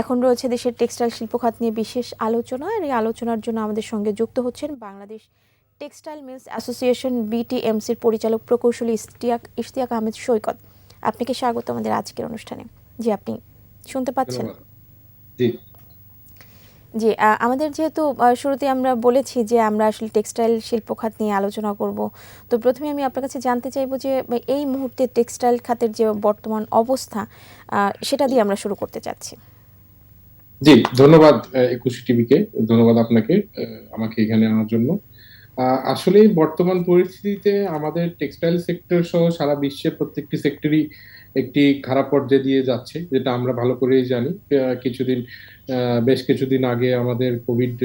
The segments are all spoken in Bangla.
এখন রয়েছে দেশের টেক্সটাইল শিল্প খাত নিয়ে বিশেষ আলোচনা আর এই আলোচনার জন্য আমাদের সঙ্গে যুক্ত হচ্ছেন বাংলাদেশ টেক্সটাইল মিলস অ্যাসোসিয়েশন বিটিএমসির পরিচালক প্রকৌশলী ইশতিয়াক ইশতিয়াক আহমেদ সৈকত। আপনাকে স্বাগত আমাদের আজকের অনুষ্ঠানে। জি আপনি শুনতে পাচ্ছেন? জি। জি আমাদের যেহেতু শুরুতে আমরা বলেছি যে আমরা আসলে টেক্সটাইল শিল্প খাত নিয়ে আলোচনা করব তো প্রথমে আমি আপনার কাছে জানতে চাইব যে এই মুহূর্তে টেক্সটাইল খাতের যে বর্তমান অবস্থা সেটা দিয়ে আমরা শুরু করতে চাচ্ছি। জি, ধন্যবাদ একুশে টিভিকে। ধন্যবাদ আপনাকে আমাকে এখানে আনার জন্য। আসলে বর্তমান পরিস্থিতিতে আমাদের টেক্সটাইল সেক্টর সহ সারা বিশ্বের প্রত্যেকটি সেক্টরই একটি খারাপ পর্যায়ে দিয়ে যাচ্ছে, যেটা আমরা ভালো করেই জানি। কিছুদিন বেশ কিছুদিন আগে আমাদের কোভিড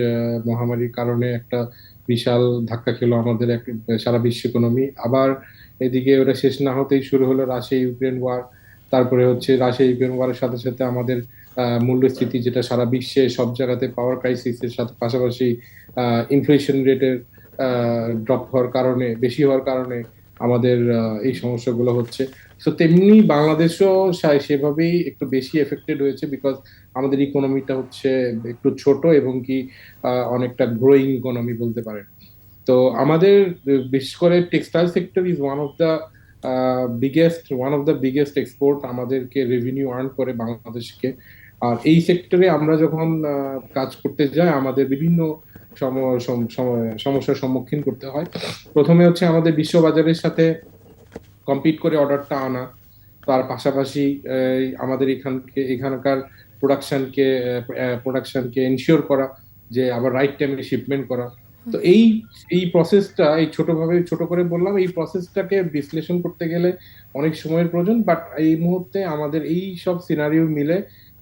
মহামারীর কারণে একটা বিশাল ধাক্কা খেলো আমাদের এক, সারা বিশ্ব ইকোনমি আবার এদিকে ওটা শেষ না হতেই শুরু হলো রাশিয়া ইউক্রেন ওয়ার তারপরে হচ্ছে রাশিয়া ইউক্রেন ওয়ারের সাথে সাথে আমাদের আহ, মূল্যস্ফীতি যেটা সারা বিশ্বে সব জায়গাতে পাওয়ার ক্রাইসিসের সাথে পাশাপাশি ইনফ্লেশন রেটের ড্রপ হওয়ার কারণে বেশি হওয়ার কারণে আমাদের এই সমস্যাগুলো হচ্ছে। তো তেমনি বাংলাদেশও সেভাবেই একটু বেশি এফেক্টেড হয়েছে বিকজ আমাদের ইকোনমিটা হচ্ছে একটু ছোট এবং কি অনেকটা গ্রোয়িং ইকোনমি বলতে পারেন। তো আমাদের বিশেষ করে textile sector is one of the biggest one of the biggest export আমাদেরকে রেভিনিউ আর্ন করে বাংলাদেশকে। আর এই সেক্টরে আমরা যখন কাজ করতে যাই, আমাদের বিভিন্ন সম- সম- সম- সমস্যার সম্মুখীন করতে হয়। প্রথমে হচ্ছে আমাদের বিশ্ববাজারের সাথে কম্পিট করে অর্ডারটা আনা। তার পাশাপাশি আমাদের এখানকে, এখানকার প্রোডাকশনকে প্রোডাকশনকে এনশিওর করা যে আবার রাইট টাইমে শিপমেন্ট করা। তো এই এই প্রসেসটা এই ছোটভাবে, ছোট করে বললাম, এই প্রসেসটাকে বিশ্লেষণ করতে গেলে অনেক সময়ের প্রয়োজন বাট এই মুহূর্তে আমাদের এই সব সিনারিও মিলে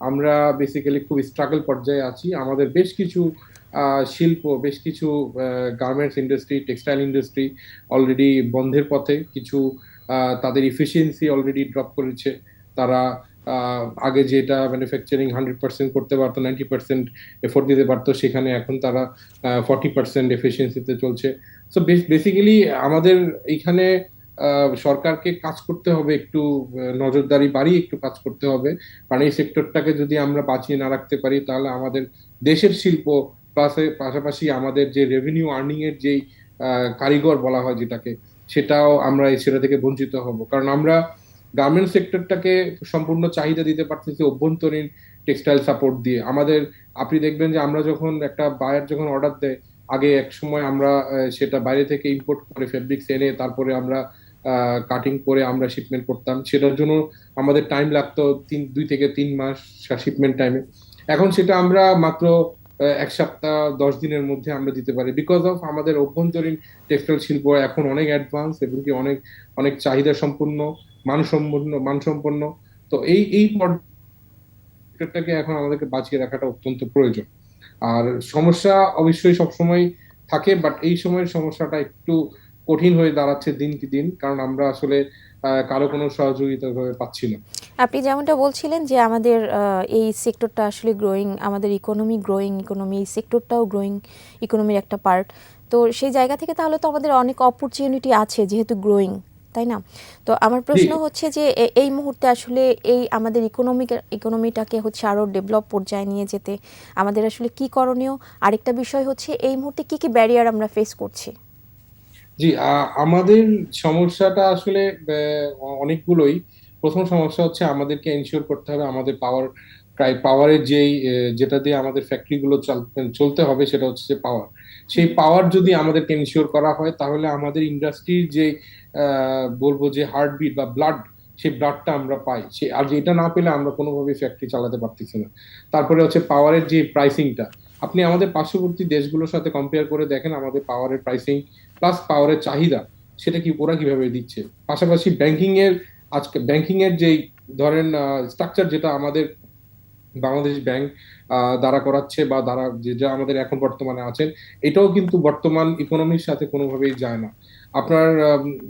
আমরা বেসিক্যালি খুব স্ট্রাগল পর্যায়ে আছি। আমাদের বেশ কিছু শিল্প, বেশ কিছু garments industry textile industry already বন্ধের পথে, কিছু তাদের ইফিসিয়েন্সি অলরেডি ড্রপ করেছে। তারা আগে যেটা ম্যানুফ্যাকচারিং হান্ড্রেড পার্সেন্ট করতে পারতো নাইনটি পার্সেন্ট এফোর্ট দিতে পারতো, সেখানে এখন তারা ফর্টি পার্সেন্ট এফিসিয়েন্সিতে চলছে। সো বেসিক্যালি আমাদের এইখানে সরকারকে কাজ করতে হবে একটু নজরদারি বাড়িয়ে একটু কাজ করতে হবে। কারণ এই সেক্টরটাকে যদি আমরা বাঁচিয়ে না রাখতে পারি, তাহলে আমাদের দেশের শিল্প প্লাস পাশাপাশি আমাদের যে রেভিনিউ আর্নিং এর যেই কারিগর বলা হয় যেটাকে, সেটাও আমরা, সেটা থেকে বঞ্চিত হব। কারণ আমরা গার্মেন্ট সেক্টরটাকে সম্পূর্ণ চাহিদা দিতে পারতেছি অভ্যন্তরীণ টেক্সটাইল সাপোর্ট দিয়ে। আমাদের, আপনি দেখবেন যে আমরা যখন একটা বায়ার যখন অর্ডার দেয়, আগে এক সময় আমরা সেটা বাইরে থেকে ইম্পোর্ট করে ফেব্রিক্স এনে তারপরে আমরা কাটিং করে আমরা শিপমেন্ট করতাম। সেটার জন্য আমাদের টাইম লাগতো তিন, দুই থেকে তিন মাস শিপমেন্ট টাইমে এখন সেটা আমরা মাত্র এক সপ্তাহ, দশ দিনের মধ্যে আমরা দিতে পারি। বিকজ অফ আমাদের অভ্যন্তরীণ টেক্সটাইল শিল্প এখন অনেক অ্যাডভান্স এবং কি অনেক অনেক চাহিদা সম্পূর্ণ। মানসম্পন্ন মানসম্পন্ন। তো এই এই পর্যায়টাকে এখন আমাদেরকে বাঁচিয়ে রাখাটা অত্যন্ত প্রয়োজন। আর সমস্যা অবশ্যই সবসময় থাকে বাট এই সময়ের সমস্যাটা একটু কঠিন হয়ে দাঁড়াচ্ছে দিন কি দিন, কারণ আমরা আসলে কারও কোনো সহযোগিতা পাচ্ছি না। আপনি যেমনটা বলছিলেন যে আমাদের এই সেক্টরটা আসলে গ্রোয়িং আমাদের ইকোনমি গ্রোয়িং ইকোনমি এই সেক্টরটাও গ্রোয়িং ইকোনমির একটা পার্ট তো সেই জায়গা থেকে তাহলে তো আমাদের অনেক অপরচুনিটি আছে যেহেতু গ্রোয়িং তাই না? তো আমার প্রশ্ন হচ্ছে যে এই মুহূর্তে আসলে এই আমাদের ইকোনমিক ইকোনমিটাকে হচ্ছে আরও ডেভেলপ পর্যায়ে নিয়ে যেতে আমাদের আসলে কি করণীয়? আরেকটা বিষয় হচ্ছে এই মুহূর্তে কি কি ব্যারিয়ার আমরা ফেস করছি? জি আমাদের সমস্যাটা আসলে অনেকগুলোই। প্রথম সমস্যা হচ্ছে আমাদেরকে এনশিওর করতে হবে আমাদের পাওয়ার পাওয়ারের যেই যেটা দিয়ে আমাদের ফ্যাক্টরি গুলো চলতে হবে সেটা হচ্ছে যে পাওয়ার সেই পাওয়ার যদি আমাদেরকে এনশিওর করা হয়, তাহলে আমাদের ইন্ডাস্ট্রির যে বলব যে হার্টবিট বা ব্লাড সেই ব্লাডটা আমরা পাই। সে, আর এটা না পেলে আমরা কোনোভাবেই ফ্যাক্টরি চালাতে পারতেছি না। তারপরে হচ্ছে পাওয়ারের যে প্রাইসিংটা আপনি আমাদের পার্শ্ববর্তী দেশগুলোর সাথে কম্পেয়ার করে দেখেন আমাদের পাওয়ারের প্রাইসিং প্লাস পাওয়ারের চাহিদা, সেটা কি, ওরা কীভাবে দিচ্ছে? পাশাপাশি ব্যাংকিং এর আজকে ব্যাংকিং এর যেই, ধরেন স্ট্রাকচার যেটা আমাদের বাংলাদেশ ব্যাংক দ্বারা করাচ্ছে বা দ্বারা যে আমাদের এখন বর্তমানে আছেন, এটাও কিন্তু বর্তমান ইকোনমির সাথে কোনোভাবেই যায় না। আপনার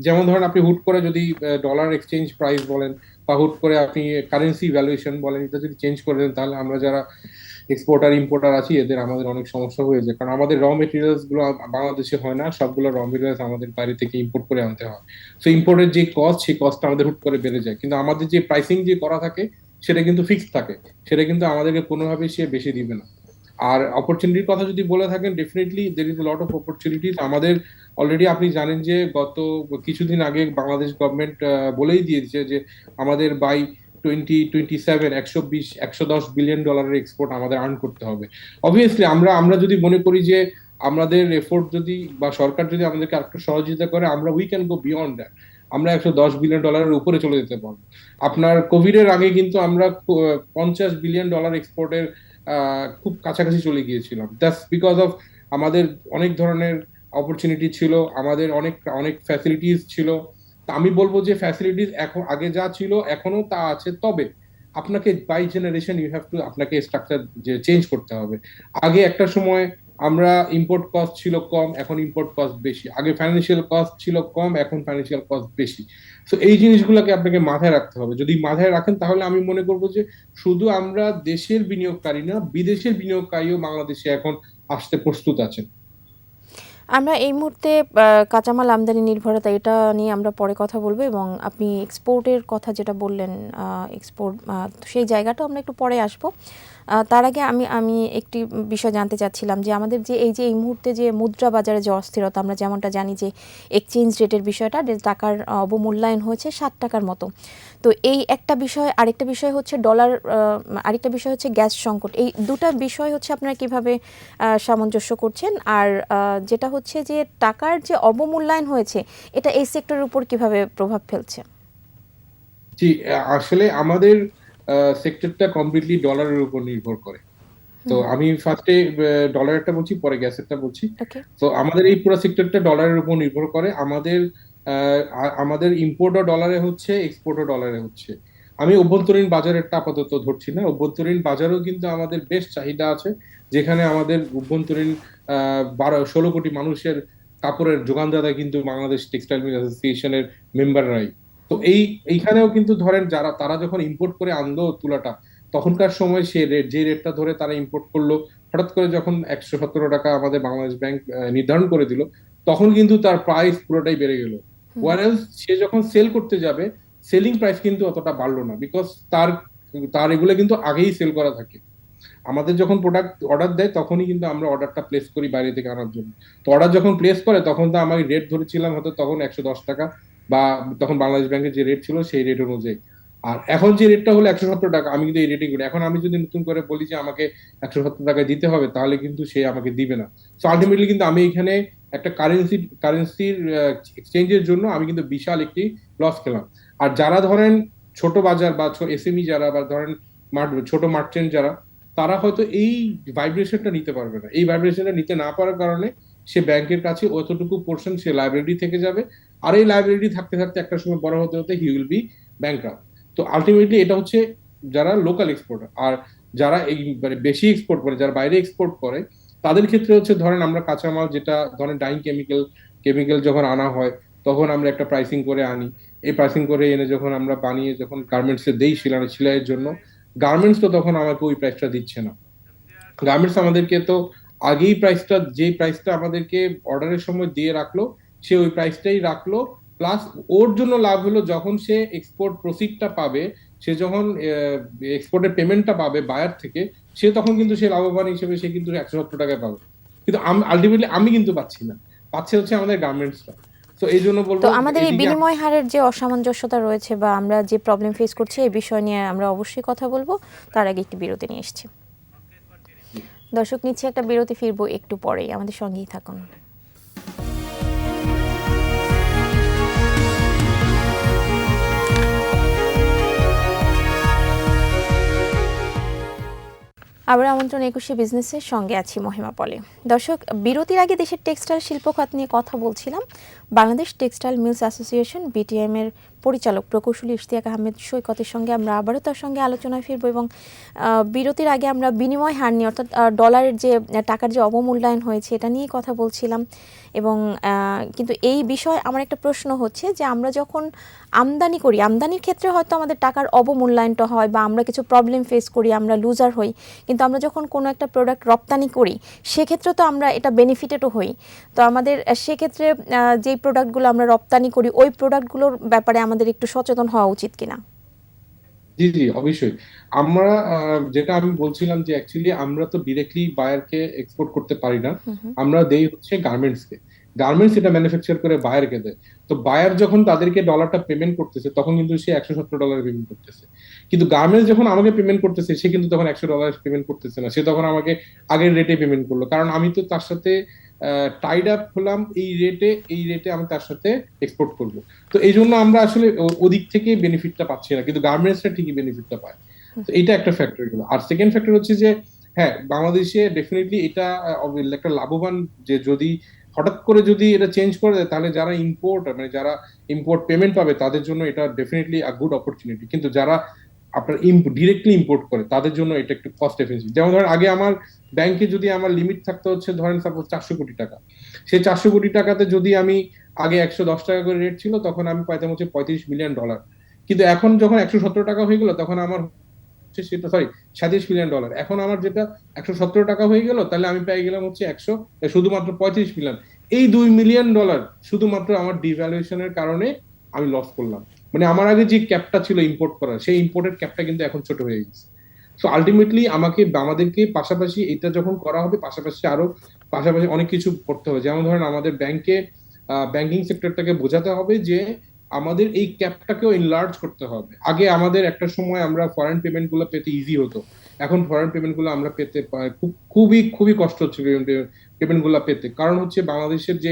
যেমন ধরেন আপনি হুট করে যদি ডলার এক্সচেঞ্জ প্রাইস বলেন বা হুট করে আপনি কারেন্সি ভ্যালুয়েশন বলেন, এটা যদি চেঞ্জ করে দেন, তাহলে আমরা যারা এক্সপোর্টার ইম্পোর্টার আছি, এদের আমাদের অনেক সমস্যা হয়ে যায়। কারণ আমাদের র মেটেরিয়ালসগুলো বাংলাদেশে হয় না, সবগুলো র মেটেরিয়ালস আমাদের বাইরে থেকে ইম্পোর্ট করে আনতে হয়। সো ইম্পোর্টের যে কস্ট সেই কস্টটা আমাদের হুট করে বেড়ে যায়। কিন্তু আমাদের যে প্রাইসিং যে করা থাকে সেটা কিন্তু ফিক্স থাকে। সেটা কিন্তু আমাদেরকে কোনোভাবেই সে বেশি দিবে না। আর অপরচুনিটির কথা যদি বলে থাকেন definitely there is lot of opportunities আমাদের অলরেডি আপনি জানেন যে গত কিছুদিন আগে বাংলাদেশ গভর্নমেন্ট বলেই দিয়েছে যে আমাদের বাই টোয়েন্টি টোয়েন্টি সেভেন একশো বিশ, একশো দশ বিলিয়ন ডলারের এক্সপোর্ট আমাদের আর্ন করতে হবে। অবভিয়াসলি আমরা আমরা যদি মনে করি যে আমাদের এফোর্ট যদি বা সরকার যদি আমাদেরকে আরেকটু সহযোগিতা করে, আমরা we can go beyond that আমরা একশো দশ বিলিয়ন ডলারের উপরে চলে যেতে পারব। আপনার কোভিড এর আগে কিন্তু আমরা পঞ্চাশ বিলিয়ন ডলার এক্সপোর্টের খুব কাছাকাছি চলে গিয়েছিলাম। দ্যাটস বিকজ অফ আমাদের অনেক ধরনের অপরচুনিটি ছিল, আমাদের অনেক অনেক ফ্যাসিলিটিস ছিল। তা আমি বলব যে ফ্যাসিলিটিস এখন, আগে যা ছিল, এখনও তা আছে। তবে আপনাকে by generation you have to আপনাকে স্ট্রাকচার চেঞ্জ করতে হবে। আগে একটা সময় আমরা ইম্পোর্ট কস্ট ছিল কম, এখন ইম্পোর্ট কস্ট বেশি। আগে ফাইন্যান্সিয়াল কস্ট ছিল কম, এখন ফাইন্যান্সিয়াল কস্ট বেশি। তো এই জিনিসগুলোকে আপনাকে মাথায় রাখতে হবে। যদি মাথায় রাখেন, তাহলে আমি মনে করব যে শুধু আমরা দেশের বিনিয়োগকারী না, বিদেশের বিনিয়োগকারীও বাংলাদেশে এখন আসতে প্রস্তুত আছেন। আমরা এই মুহূর্তে কাঁচামাল আমদানি নির্ভরতা এটা নিয়ে আমরা পরে কথা বলব এবং আপনি এক্সপোর্টের কথা যেটা বললেন এক্সপোর্ট সেই জায়গাটা আমরা একটু পরে আসব। তার আগে আমি আমি একটি বিষয় জানতে চাচ্ছিলাম যে আমাদের যে এই যে এই মুহূর্তে যে মুদ্রা বাজারে যে অস্থিরতা, আমরা যেমনটা জানি যে এক্সচেঞ্জ রেটের বিষয়টা টাকার অবমূল্যায়ন হয়েছে ষাট টাকার মতো। তো এই একটা বিষয়, আরেকটা বিষয় হচ্ছে ডলার আরেকটা বিষয় হচ্ছে গ্যাস সংকট। এই দুটা বিষয় হচ্ছে আপনারা কীভাবে সামঞ্জস্য করছেন? আর যেটা হচ্ছে যে টাকার যে অবমূল্যায়ন হয়েছে, এটা এই সেক্টরের উপর কীভাবে প্রভাব ফেলছে? জি, আসলে আমাদের সেক্টরটা কমপ্লিটলি ডলারের উপর নির্ভর করে। তো আমি ফার্স্টে ডলারেরটা বলছি পরে গ্যাসেরটা বলছি। তো আমাদের এই পুরো সেক্টরটা ডলারের উপর নির্ভর করে। আমাদের আমাদের ইম্পোর্টও ডলারে হচ্ছে এক্সপোর্টও ডলারে হচ্ছে। আমি অভ্যন্তরীণ বাজারেরটা আপাতত ধরছি না। অভ্যন্তরীণ বাজারেও কিন্তু আমাদের বেশ চাহিদা আছে যেখানে আমাদের অভ্যন্তরীণ আহ, বারো ষোলো কোটি মানুষের কাপড়ের যোগানদাতা কিন্তু বাংলাদেশ টেক্সটাইল মিল অ্যাসোসিয়েশনের মেম্বাররাই তো এই এইখানেও কিন্তু ধরেন যারা তারা যখন ইম্পোর্ট করে আনলো তুলাটা তখনকার সময় সে রেট যে রেটটা ধরে তারা ইম্পোর্ট করল হঠাৎ করে যখন একশো সতেরো টাকা আমাদের বাংলাদেশ ব্যাংক নির্ধারণ করে দিল তখন কিন্তু তার প্রাইস পুরোটাই বেড়ে গেল। ওয়ারেলস সে যখন সেল করতে যাবে সেলিং প্রাইস কিন্তু অতটা বাড়লো না বিকজ তার তার এগুলো কিন্তু আগেই সেল করা থাকে। আমাদের যখন প্রোডাক্ট অর্ডার দেয় তখনই কিন্তু আমরা অর্ডারটা প্লেস করি বাইরে থেকে আনার জন্য। তো অর্ডার যখন প্লেস করে তখন তো আমি রেট ধরেছিলাম হয়তো তখন একশো দশ টাকা বা তখন বাংলাদেশ ব্যাংকের যে রেট ছিল সেই রেট অনুযায়ী। আর এখন যে রেটটা হলো একশো সত্তর টাকা, আমি কিন্তু এই রেটে করি। এখন আমি যদি নতুন করে বলি যে আমাকে একশো সত্তর টাকা দিতে হবে, তাহলে কিন্তু সে আমাকে দিবে না। সো আলটিমেটলি কিন্তু আমি এখানে একটা কারেন্সি কারেন্সির এক্সচেঞ্জের জন্য আমি কিন্তু বিশাল একটি লস খেলাম। আর যারা ধরেন ছোট বাজার বা এসএমই যারা বা ধরেন ছোট মার্চেন্ট যারা, তারা হয়তো এই ভাইব্রেশনটা নিতে পারবে না। এই ভাইব্রেশনটা নিতে না পারার কারণে সে ব্যাংকের কাছে অতটুকু পোর্শন সে লাইব্রেরি থেকে যাবে। আর এই লাইব্রেরি থাকতে থাকতে একটা সময় বড় হতে হতে হি উইল বি ব্যাংকরাপ তো আলটিমেটলি এটা হচ্ছে যারা লোকাল এক্সপোর্ট আর যারা এই মানে বেশি এক্সপোর্ট করে, যারা বাইরে এক্সপোর্ট করে, তাদের ক্ষেত্রে হচ্ছে ধরেন আমরা কাঁচামাল যেটা ধরেন ডাইং কেমিক্যাল কেমিক্যাল যখন আনা হয়, তখন আমরা একটা প্রাইসিং করে আনি। এই প্রাইসিং করে এনে যখন আমরা বানিয়ে যখন গার্মেন্টসে দেই সেলাই সেলাইয়ের জন্য গার্মেন্টস তো তখন আমাকে ওই প্রাইসটা দিচ্ছে না। গার্মেন্টস আমাদেরকে তো আগেই প্রাইসটা যে প্রাইসটা আমাদেরকে অর্ডারের সময় দিয়ে রাখল সে ওই প্রাইসটাই রাখল প্লাস ওর জন্য লাভ হলো যখন সে এক্সপোর্ট প্রসিডটা পাবে সে যখন এক্সপোর্টের পেমেন্টটা পাবে বায়ার থেকে সে তখন কিন্তু সে লাভবান হিসেবে সে কিন্তু একশো সত্তর টাকায় পাবে। কিন্তু আলটিমেটলি আমি কিন্তু পাচ্ছি না। পাচ্ছে হচ্ছে আমাদের গার্মেন্টসটা তো এই জন্য বলব তো আমাদের এই বিনিময় হারের যে অসামঞ্জস্যতা রয়েছে বা আমরা যে প্রবলেম ফেস করছি এই বিষয় নিয়ে আমরা অবশ্যই কথা বলব। তার আগে একটি বিরতি নিয়ে এসেছি। দর্শক নিচ্ছে একটা বিরতি ফিরবো একটু পরেই। আমাদের সঙ্গেই থাকুন। আবার আমন্ত্রণ একুশে বিজনেসের সঙ্গে আছি মহিমা পলে। দর্শক, বিরতির আগে দেশের টেক্সটাইল শিল্প খাত নিয়ে কথা বলছিলাম। Bangladesh textile mills association BTM এর পরিচালক প্রকৌশলী ইশতিয়াক আহমেদ সৈকতের সঙ্গে আমরা আবারও তার সঙ্গে আলোচনায় ফিরবো এবং বিরতির আগে আমরা বিনিময় হার নিয়ে, অর্থাৎ ডলারের যে, টাকার যে অবমূল্যায়ন হয়েছে এটা নিয়ে কথা বলছিলাম এবং কিন্তু এই বিষয়ে আমার একটা প্রশ্ন হচ্ছে যে আমরা যখন আমদানি করি, আমদানির ক্ষেত্রে হয়তো আমাদের টাকার অবমূল্যায়নটা হয় বা আমরা কিছু প্রবলেম ফেস করি, আমরা লুজার হই, কিন্তু আমরা যখন কোনো একটা প্রোডাক্ট রপ্তানি করি, সেক্ষেত্রে তো আমরা এটা বেনিফিটেডও হই। তো আমাদের, সেক্ষেত্রে যেই প্রোডাক্টগুলো আমরা রপ্তানি করি, ওই প্রোডাক্টগুলোর ব্যাপারে আমাদের একটু সচেতন হওয়া উচিত কিনা? জি জি অবশ্যই। আমরা যেটা আমি বলছিলাম যে অ্যাকচুয়ালি আমরা তো ডিরেক্টলি বায়ারকে এক্সপোর্ট করতে পারি না। আমরা দেই হচ্ছে গার্মেন্টসকে গার্মেন্টস এটা ম্যানুফ্যাকচার করে বায়ারকে দেয়। তো বায়ার যখন তাদেরকে ডলারটা পেমেন্ট করতেছে তখন কিন্তু সে একশো সত্তর ডলার পেমেন্ট করতেছে। কিন্তু গার্মেন্টস যখন আমাকে পেমেন্ট করতেছে সে কিন্তু তখন একশো ডলার পেমেন্ট করতেছে না। সে তখন আমাকে আগের রেটে পেমেন্ট করল। কারণ আমি তো তার সাথে টাইড আপ হলাম এই রেটে এই রেটে আমি তার সাথে এক্সপোর্ট করব। তো এই জন্য আমরা আসলে ওদিক থেকে বেনিফিটটা পাচ্ছি না, কিন্তু গার্মেন্টসটা ঠিকই বেনিফিটটা পায়। তো এটা একটা ফ্যাক্টরগুলো আর সেকেন্ড ফ্যাক্টর হচ্ছে যে হ্যাঁ বাংলাদেশে ডেফিনেটলি এটা একটা লাভবান যে যদি হঠাৎ করে যদি এটা চেঞ্জ করে দেয়, তাহলে যারা ইম্পোর্ট মানে যারা ইম্পোর্ট পেমেন্ট পাবে, তাদের জন্য এটা ডেফিনেটলি আ গুড অপরচুনিটি কিন্তু যারা আপনার ইম্পোর্ট ডিরেক্টলি ইম্পোর্ট করে, তাদের জন্য এটা একটু কস্ট এফিসিয়েন্ট যেমন ধরেন, আগে আমার ব্যাংকে যদি আমার লিমিট থাকতে হচ্ছে, ধরেন সাপোজ চারশো কোটি টাকা। সেই চারশো কোটি টাকাতে যদি আমি আগে একশো দশ টাকা করে রেট ছিল, তখন আমি পাইতাম হচ্ছে পঁয়ত্রিশ মিলিয়ন ডলার কিন্তু এখন যখন একশো সতেরো টাকা হয়ে গেল, তখন আমার হচ্ছে সেটা সরি সাঁত্রিশ মিলিয়ন ডলার এখন আমার যেটা একশো সতেরো টাকা হয়ে গেল, তাহলে আমি পেয়ে গেলাম হচ্ছে একশো শুধুমাত্র পঁয়ত্রিশ মিলিয়ন এই দুই মিলিয়ন ডলার শুধুমাত্র আমার ডিভ্যালুয়েশনের কারণে আমি লস করলাম। মানে আমার আগে যে ক্যাপটা ছিল ইম্পোর্ট করার, সেই ইম্পোর্টের ক্যাপটা কিন্তু এখন ছোট হয়ে গেছে। সো আলটিমেটলি আমাকে, আমাদেরকে পাশাপাশি এটা যখন করা হবে, পাশাপাশি আরও, পাশাপাশি অনেক কিছু করতে হবে। যেমন ধরেন আমাদের ব্যাংকে ব্যাংকিং সেক্টরটাকে বোঝাতে হবে যে আমাদের এই ক্যাপটাকেও এনলার্জ করতে হবে। আগে আমাদের একটা সময় আমরা ফরেন পেমেন্টগুলো পেতে ইজি হতো। এখন ফরেন পেমেন্টগুলো আমরা পেতে খুব, খুবই খুবই কষ্ট হচ্ছে পেমেন্টগুলো পেতে। কারণ হচ্ছে বাংলাদেশের যে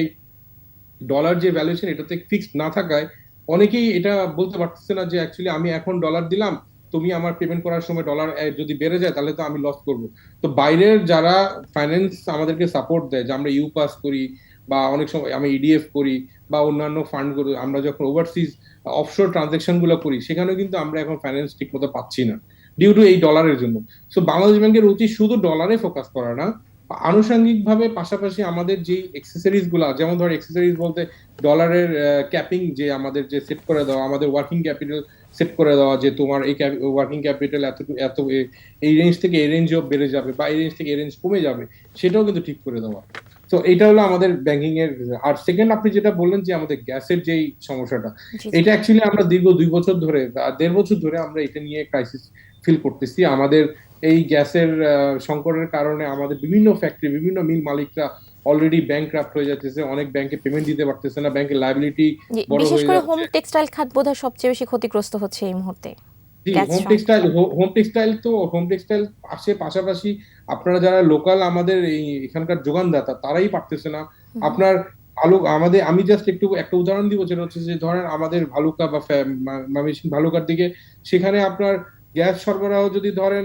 ডলার যে ভ্যালুয়েশন এটাতে ফিক্সড না থাকায় অনেকেই এটা বলতে পারতেছে না যে অ্যাকচুয়ালি আমি এখন ডলার দিলাম, তুমি আমার পেমেন্ট করার সময় ডলার যদি বেড়ে যায় তাহলে তো আমি লস করব। তো বাইরের যারা ফাইন্যান্স আমাদেরকে সাপোর্ট দেয়, যে আমরা ইউ পাস করি বা অনেক সময় আমি ইডিএফ করি বা অন্যান্য ফান্ড করি আমরা যখন ওভারসিজ অফশোর ট্রানজেকশনগুলো করি, সেখানেও কিন্তু আমরা এখন ফাইন্যান্স ঠিক মতো পাচ্ছি না ডিউ টু এই ডলারের জন্য। সো বাংলাদেশ ব্যাংকের উচিত শুধু ডলারে ফোকাস করা না আনুষঙ্গিক ভাবে পাশাপাশি আমাদের যে এক্সেসরিজগুলা যেমন ধর এক্সেসরিজ বলতে ডলারের ক্যাপিং যে আমাদের যে সেট করে দেওয়া আমাদের ওয়ার্কিং ক্যাপিটাল সেট করে দেওয়া যে তোমার এই ওয়ার্কিং ক্যাপিটাল এত এত এই রেঞ্জ থেকে এই রেঞ্জও বেড়ে যাবে বা এই রেঞ্জ থেকে এই রেঞ্জ কমে যাবে সেটাও কিন্তু ঠিক করে দেওয়া। তো এটা হলো আমাদের ব্যাংকিং এর আর সেকেন্ড আপনি যেটা বললেন যে আমাদের গ্যাসের যেই সমস্যাটা এটা অ্যাকচুয়ালি আমরা দীর্ঘ দুই বছর ধরে দেড় বছর ধরে আমরা এটা নিয়ে ক্রাইসিস ফিল করতেছি। আমাদের এই গ্যাসের সংকটের কারণে আমাদের বিভিন্ন ফ্যাক্টরি বিভিন্ন মিল মালিকরা অলরেডি ব্যাংক হয়ে যাচ্ছে অনেক ব্যাংকে পেমেন্ট দিতে পারতেছে না। ব্যাংকের লাইবিলিটি বিশেষ করে হোম টেক্সটাইল খাত বোধহয় সবচেয়ে বেশি ক্ষতিগ্রস্ত হচ্ছে এই মুহূর্তে। হোম টেক্সটাইল হোম টেক্সটাইল তো হোম টেক্সটাইল আসে পাশাপাশি আপনারা যারা লোকাল আমাদের এই এখানকার যোগানদাতা তারাই পারতেছে না। আপনার ভালু আমাদের আমি জাস্ট একটু একটা উদাহরণ দিব যেটা হচ্ছে যে ধরেন আমাদের ভালুকা বা ভালুকার দিকে সেখানে আপনার গ্যাস সরবরাহ যদি ধরেন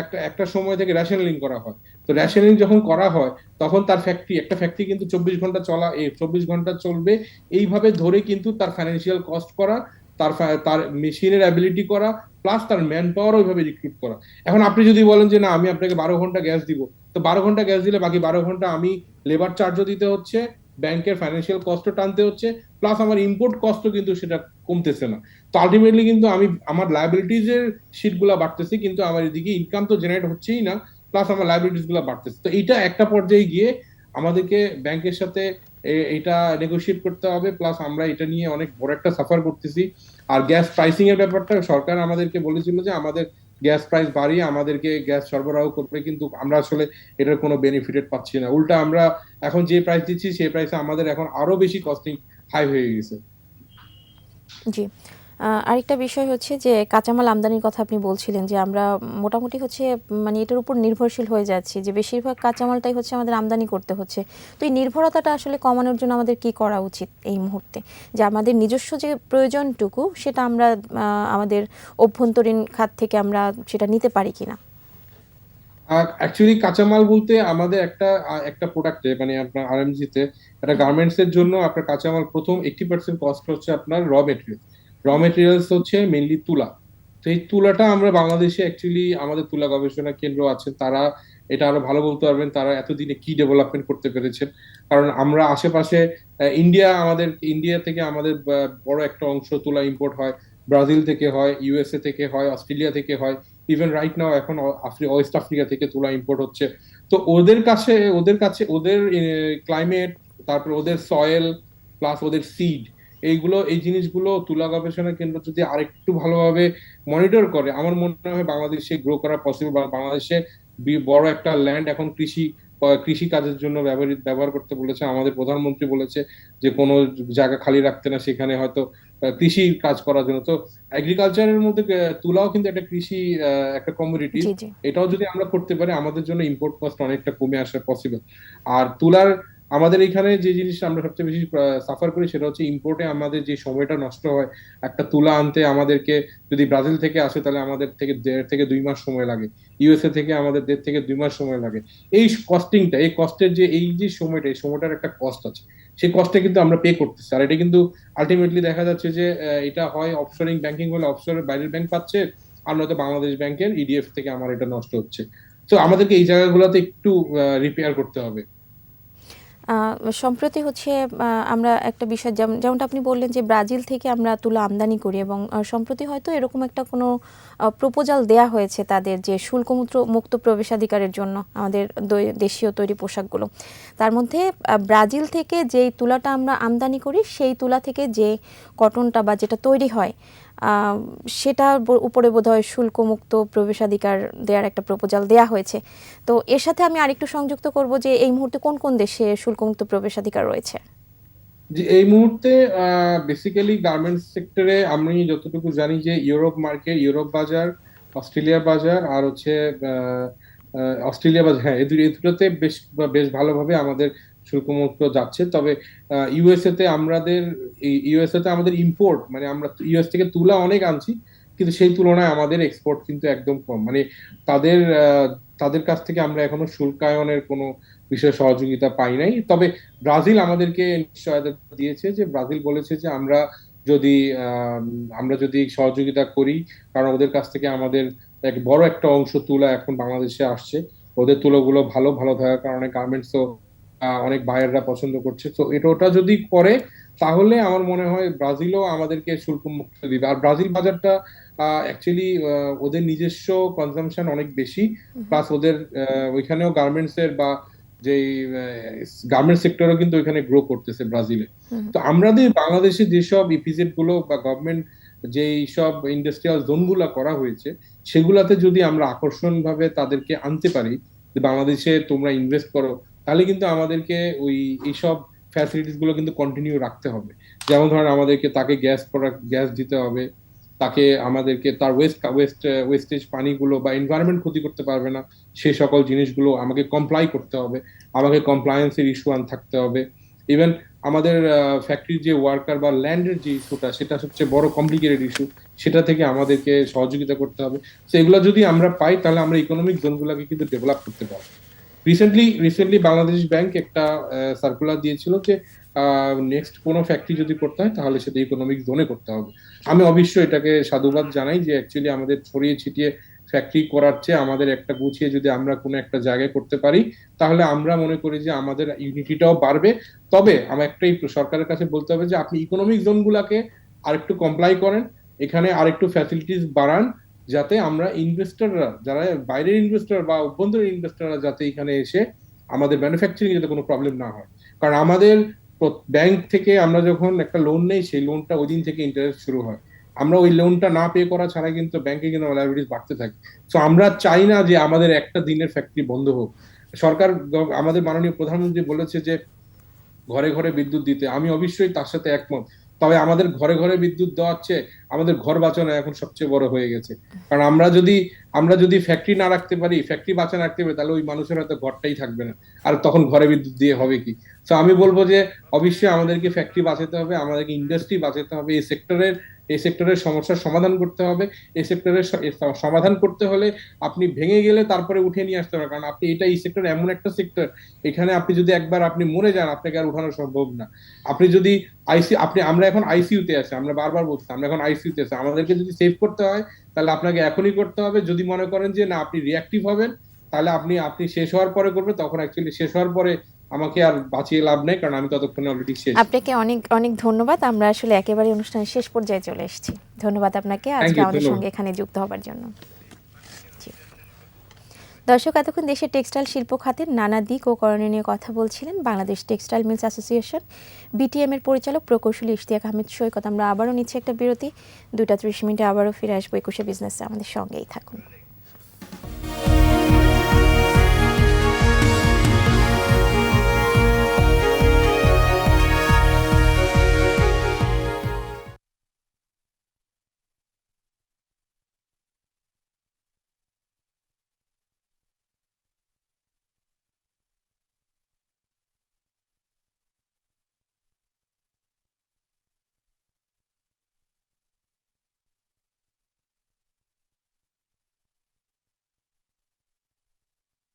একটা একটা সময় থেকে রেশনেলিং করা হয়। তো রেশনেলিং যখন করা হয়, তখন তার ফ্যাক্টরি একটা ফ্যাক্টরি কিন্তু চব্বিশ ঘণ্টা চলা চব্বিশ ঘণ্টা চলবে। এইভাবে ধরে কিন্তু তার ফাইন্যান্সিয়াল কস্ট করা, তার তার মেশিনের অ্যাবিলিটি করা প্লাস তার ম্যান পাওয়ার ওইভাবে রিক্রুট করা। এখন আপনি যদি বলেন যে, না, আমি আপনাকে বারো ঘণ্টা গ্যাস দিব। তো বারো ঘণ্টা গ্যাস দিলে বাকি বারো ঘণ্টা আমি লেবার চার্জও দিতে হচ্ছে ব্যাংকের ফাইন্যান্সিয়াল কস্টও টানতে হচ্ছে প্লাস আমার ইম্পোর্ট কস্টও কিন্তু সেটা কমতেছে না। তো আলটিমেটলি কিন্তু আমি, আমার লাইবিলিটিজ এর শিটগুলা বাড়তেছে, কিন্তু আমার এদিকে ইনকাম তো জেনারেট হচ্ছেই না প্লাস আমার লাইবিলিটিসগুলা বাড়তেছে। তো এইটা একটা পর্যায়ে গিয়ে আমাদেরকে ব্যাংকের সাথে এটা নেগোশিয়েট করতে হবে প্লাস আমরা এটা নিয়ে অনেক বড় একটা সাফার করতেছি। আর গ্যাস প্রাইসিং এর ব্যাপারটা সরকার আমাদেরকে বলেছিল যে আমাদের গ্যাস প্রাইস বাড়িয়ে আমাদেরকে গ্যাস সরবরাহ করবে, কিন্তু আমরা আসলে এটার কোনো বেনিফিটেড পাচ্ছি না। উল্টা আমরা এখন যে প্রাইস দিচ্ছি, সেই প্রাইসে আমাদের এখন আরও বেশি কস্টিং হাই হয়ে গেছে। জি। আরেকটা বিষয় হচ্ছে যে, কাঁচামাল আমদানির কথা আপনি বলছিলেন যে, আমরা মোটামুটি হচ্ছে মানে এটার উপর নির্ভরশীল হয়ে যাচ্ছি যে, বেশিরভাগ কাঁচামালটাই হচ্ছে আমাদের আমদানি করতে হচ্ছে। তো এই নির্ভরতাটা আসলে কমানোর জন্য আমাদের কি করা উচিত এই মুহূর্তে? যে, আমাদের নিজস্ব যে প্রয়োজনটুকু, সেটা আমরা আমাদের অভ্যন্তরীণ খাত থেকে আমরা সেটা নিতে পারি কিনা? অ্যাকচুয়ালি কাঁচামাল বলতে আমাদের একটা একটা প্রোডাক্টে মানে আপনার আরএমজি তে একটা গার্মেন্টস এর জন্য আপনার কাঁচামাল প্রথম এইটি পার্সেন্ট কস্ট হচ্ছে আপনার র মেটেরিয়াল র মেটেরিয়ালস হচ্ছে মেনলি তুলা। তো এই তুলাটা আমরা বাংলাদেশে অ্যাকচুয়ালি আমাদের তুলা গবেষণা কেন্দ্র আছে তারা এটা আরও ভালো বলতে পারবেন তারা এতদিনে কি ডেভেলপমেন্ট করতে পেরেছেন। কারণ আমরা আশেপাশে ইন্ডিয়া আমাদের ইন্ডিয়া থেকে আমাদের বড় একটা অংশ তুলা ইম্পোর্ট হয়। ব্রাজিল থেকে হয় ইউএসএ থেকে হয় অস্ট্রেলিয়া থেকে হয়। ইভেন রাইট নাও এখন ওয়েস্ট আফ্রিকা থেকে তুলা ইম্পোর্ট হচ্ছে। তো ওদের কাছে ওদের কাছে, ওদের ক্লাইমেট তারপর ওদের সয়েল প্লাস ওদের সিড এইগুলো, এই জিনিসগুলো তুলা গবেষণা কেন্দ্র যদি আরেকটু ভালোভাবে মনিটর করে, আমার মনে হয় বাংলাদেশে গ্রো করা পসিবল বাংলাদেশে বড় একটা ল্যান্ড এখন কৃষি কৃষি কাজের জন্য ব্যবহৃত, ব্যবহার করতে বলেছে। আমাদের প্রধানমন্ত্রী বলেছে যে কোনো জায়গা খালি রাখতে না, সেখানে হয়তো কৃষি কাজ করার জন্য। তো এগ্রিকালচারের মধ্যে তুলাও কিন্তু একটা কৃষি একটা কমোডিটি এটাও যদি আমরা করতে পারি আমাদের জন্য ইম্পোর্ট কস্ট অনেকটা কমে আসা পসিবল আর তুলার আমাদের এখানে যে জিনিসটা আমরা সবচেয়ে বেশি সাফার করি সেটা হচ্ছে ইম্পোর্টে আমাদের যে সময়টা নষ্ট হয় একটা তুলা আনতে আমাদেরকে যদি ব্রাজিল থেকে আসে তাহলে আমাদের থেকে দেড় থেকে দুই মাস সময় লাগে। ইউএসএ থেকে আমাদের দেড় থেকে দুই মাস সময় লাগে। এই কস্টিংটা এই কস্টের যে এই যে সময়টা এই সময়টার একটা কস্ট আছে। সেই কষ্টে কিন্তু আমরা পে করতেছি। আর এটা কিন্তু আলটিমেটলি দেখা যাচ্ছে যে এটা হয় অফশোরিং ব্যাংকিং হলে অফশোর বাইরের ব্যাংক পাচ্ছে আর নয়তো বাংলাদেশ ব্যাংকের ইডিএফ থেকে আমার এটা নষ্ট হচ্ছে। তো আমাদেরকে এই জায়গাগুলোতে একটু রিপেয়ার করতে হবে। সম্প্রতি হচ্ছে আমরা একটা বিষয় যেমন যেমনটা আপনি বললেন যে ব্রাজিল থেকে আমরা তুলা আমদানি করি এবং সম্প্রতি হয়তো এরকম একটা কোনো প্রপোজাল দেয়া হয়েছে তাদের যে শুল্কমুক্ত মুক্ত প্রবেশাধিকারের জন্য আমাদের দেশীয় তৈরি পোশাকগুলো। তার মধ্যে ব্রাজিল থেকে যেই তুলাটা আমরা আমদানি করি, সেই তুলা থেকে যে কটনটা বা যেটা তৈরি হয় সেটার উপরে বোধহয় শুল্কমুক্ত প্রবেশাধিকার দেওয়ার একটা প্রপোজাল দেয়া হয়েছে। তো এর সাথে আমি আরেকটু সংযুক্ত করব যে এই মুহূর্তে কোন কোন দেশে শুল্কমুক্ত প্রবেশাধিকার রয়েছে? যে এই মুহূর্তে বেসিক্যালি গার্মেন্টস সেক্টরে আমি যতটুকু জানি যে ইউরোপ মার্কেট ইউরোপ বাজার, অস্ট্রেলিয়া বাজার আর হচ্ছে অস্ট্রেলিয়া বাজার হ্যাঁ এই দুটোতে বেশ বেশ ভালোভাবে আমাদের শুল্কমুক্ত যাচ্ছে। তবে ইউএসএ তে আমাদের ইউএসএ তে আমাদের ইম্পোর্ট মানে আমরা ইউএস থেকে তুলা অনেক আনছি, কিন্তু সেই তুলনায় আমাদের এক্সপোর্ট কিন্তু একদম কম। মানে তাদের তাদের কাছ থেকে আমরা এখনও শুল্কায়নের কোনো বিষয়ে সহযোগিতা পাই নাই। তবে ব্রাজিল আমাদেরকে নিশ্চয়তা দিয়েছে যে, ব্রাজিল বলেছে যে, আমরা যদি আমরা যদি সহযোগিতা করি, কারণ ওদের কাছ থেকে আমাদের এক বড় একটা অংশ তুলা এখন বাংলাদেশে আসছে। ওদের তুলোগুলো ভালো ভালো থাকার কারণে গার্মেন্টসও অনেক বায়াররা পছন্দ করছে। তো এটা ওটা যদি করে তাহলে আমার মনে হয় ব্রাজিলও আমাদেরকে শুল্ক মুক্ত দিবে। আর ব্রাজিল বাজারটা অ্যাকচুয়ালি ওদের নিজস্ব কনজাম্পশন অনেক বেশি। প্লাস ওদের ওইখানেও গার্মেন্টস এর বা যে গার্মেন্ট সেক্টরও কিন্তু ওইখানে গ্রো করতেছে ব্রাজিলে। তো আমাদের বাংলাদেশে যেসব ইপিজেডগুলো বা গভর্নমেন্ট যেই সব ইন্ডাস্ট্রিয়াল জোনগুলা করা হয়েছে সেগুলাতে যদি আমরা আকর্ষণ ভাবে তাদেরকে আনতে পারি যে বাংলাদেশে তোমরা ইনভেস্ট করো তাহলে কিন্তু আমাদেরকে ওই এইসব ফ্যাসিলিটিসগুলো কিন্তু কন্টিনিউ রাখতে হবে। যেমন ধরেন আমাদেরকে তাকে গ্যাস প্রোডাক্ট গ্যাস দিতে হবে, তাকে আমাদেরকে তার ওয়েস্ট ওয়েস্ট ওয়েস্টেজ পানিগুলো বা এনভায়রনমেন্ট ক্ষতি করতে পারবে না, সে সকল জিনিসগুলো আমাকে কমপ্লাই করতে হবে, আমাকে কমপ্লায়েন্সের ইস্যু আন থাকতে হবে। ইভেন আমাদের ফ্যাক্টরির যে ওয়ার্কার বা ল্যান্ডের যে ইস্যুটা সেটা সবচেয়ে বড় কমপ্লিকেটেড ইস্যু সেটা থেকে আমাদেরকে সহযোগিতা করতে হবে। তো এগুলো যদি আমরা পাই, তাহলে আমরা ইকোনমিক জোনগুলোকে কিন্তু ডেভেলপ করতে পারব। রিসেন্টলি রিসেন্টলি বাংলাদেশ ব্যাংক একটা সার্কুলার দিয়েছিল যে নেক্সট কোনো ফ্যাক্টরি যদি করতে হয়, তাহলে সেটা ইকোনমিক জোনে করতে হবে। আমি অবশ্যই এটাকে সাধুবাদ জানাই যে অ্যাকচুয়ালি আমাদের ছড়িয়ে ছিটিয়ে ফ্যাক্টরি করার চেয়ে আমাদের একটা গুছিয়ে যদি আমরা কোনো একটা জায়গায় করতে পারি, তাহলে আমরা মনে করি যে আমাদের ইউনিটিটাও বাড়বে। তবে আমার একটাই সরকারের কাছে বলতে হবে যে, আপনি ইকোনমিক জোনগুলোকে আরেকটু কমপ্লাই করেন, এখানে আরেকটু ফ্যাসিলিটিস বাড়ান যাতে আমরা ইনভেস্টররা যারা বাইরের ইনভেস্টর বা অভ্যন্তরীণ ইনভেস্টররা যাতে এখানে এসে আমাদের ম্যানুফ্যাকচারিং যাতে কোনো প্রবলেম না হয়। কারণ আমাদের ব্যাংক থেকে আমরা যখন একটা লোন নেই, সেই লোনটা ওই দিন থেকে ইন্টারেস্ট শুরু হয়। আমরা ওই লোনটা না পে করা ছাড়া কিন্তু ব্যাংকে কিন্তু লাইবিলিটিস বাড়তে থাকে। তো আমরা চাই না যে আমাদের একটা দিনের ফ্যাক্টরি বন্ধ হোক। সরকার আমাদের মাননীয় প্রধানমন্ত্রী বলেছে যে, ঘরে ঘরে বিদ্যুৎ দিতে। আমি অবশ্যই তার সাথে একমত। তবে আমাদের ঘরে ঘরে বিদ্যুৎ দেওয়া হচ্ছে, আমাদের ঘর বাঁচানো এখন সবচেয়ে বড় হয়ে গেছে। কারণ আমরা যদি আমরা যদি ফ্যাক্টরি না রাখতে পারি ফ্যাক্টরি বাঁচা রাখতে পারি, তাহলে ওই মানুষের হয়তো ঘরটাই থাকবে না। আর তখন ঘরে বিদ্যুৎ দিয়ে হবে কি? তো আমি বলব যে, অবশ্যই আমাদেরকে ফ্যাক্টরি বাঁচাতে হবে, আমাদেরকে ইন্ডাস্ট্রি বাঁচাতে হবে, এই সেক্টরের এই সেক্টরের সমস্যার সমাধান করতে হবে। এই সেক্টরের সমাধান করতে হলে আপনি ভেঙে গেলে তারপরে উঠে নিয়ে আসতে হবে। কারণ আপনি এটা এই সেক্টর এমন একটা সেক্টর এখানে আপনি যদি একবার আপনি মরে যান, আপনাকে আর উঠানো সম্ভব না। আপনি যদি আইসি আপনি, আমরা এখন আইসিইউতে আছি, আমরা বারবার বলছি, আমরা এখন আইসিইউতে আছি। আমাদেরকে যদি সেভ করতে হয়, তাহলে আপনাকে এখনই করতে হবে। যদি মনে করেন যে না, আপনি রিয়াক্টিভ হবেন, তাহলে আপনি আপনি শেষ হওয়ার পরে করবেন, তখন অ্যাকচুয়ালি শেষ হওয়ার পরে আমাকে আর বাঁচিয়ে লাভ নেই কারণ আমি ততক্ষণে অলরেডি শেষ। আপনাকে অনেক অনেক ধন্যবাদ। আমরা আসলে একেবারে অনুষ্ঠানের শেষ পর্যায়ে চলে এসেছি। ধন্যবাদ আপনাকে। আজকে আমাদের সঙ্গে এখানে যুক্ত হবার জন্য। দর্শক এতক্ষণ দেশের টেক্সটাইল শিল্প খাতের নানা দিক ও করণীয় নিয়ে কথা বলছিলেন Bangladesh textile mills association. BTM এর পরিচালক প্রকৌশলী ইশতিয়াক আহমেদ সৈকত। আমরা আবারও নিচ্ছি একটা বিরতি। দুটা ত্রিশ মিনিটে আবারও ফিরে আসব একুশে বিজনেসে আমাদের সঙ্গেই থাকুন।